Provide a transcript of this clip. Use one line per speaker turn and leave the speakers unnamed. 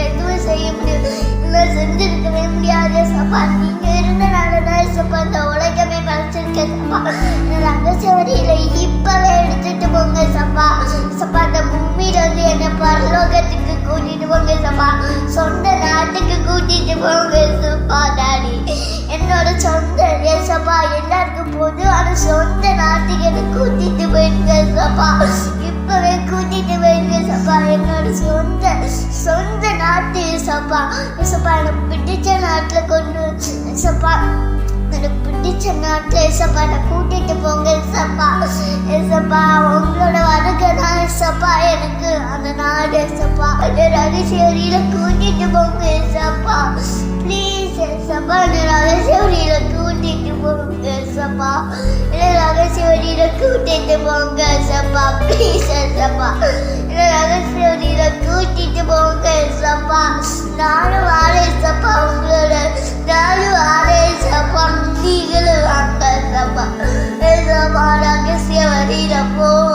எதுவும் செய்ய முடியாது நான் செஞ்சிருக்கவே சபா நீங்க இருந்தனால தான் சபா உலகமே மறைச்சிருக்கேன் சபா ரகசிய வரியில எடுத்துட்டு போங்க சபா சபா வந்து என்ன பரலோகத்துக்கு கூட்டிட்டு போங்க சபா சொந்த நாட்டுக்கு கூட்டிட்டு போங்க சபா டாடி என்னோட சொந்த சபா எல்லாருக்கும் போது சொந்த நாட்டுக்கு கூட்டிட்டு போயிருங்க இப்பவே கூட்டிட்டு வைங்க சப்பா என்னோட சொந்த சொந்த நாட்டு சப்பா சப்பா எனக்கு பிடிச்ச நாட்டுல கொண்டு வந்து சப்பா எனக்கு பிடிச்ச நாட்டுல சப்பா நான் கூட்டிட்டு போங்க சப்பா சப்பா உங்களோட வருகை தான் சப்பா எனக்கு அந்த நாடு சப்பா அந்த ரகசியரியில கூட்டிட்டு போங்க சப்பா ப்ளீஸ் சப்பா அந்த ரகசியரியில கூட்டிட்டு போங்க சப்பா கூட்டிட்டு போங்க சப்பா. ப்ளீஸ் சப்பா. நகைச்சுவையில் கூட்டிட்டு போங்க சப்பா. நானும் வாழேன் சப்பா. உங்களோட நானும் வாழேன் சப்பா. நீங்களும் வாங்க சப்பா. சப்பா நகைச்சுவை போ.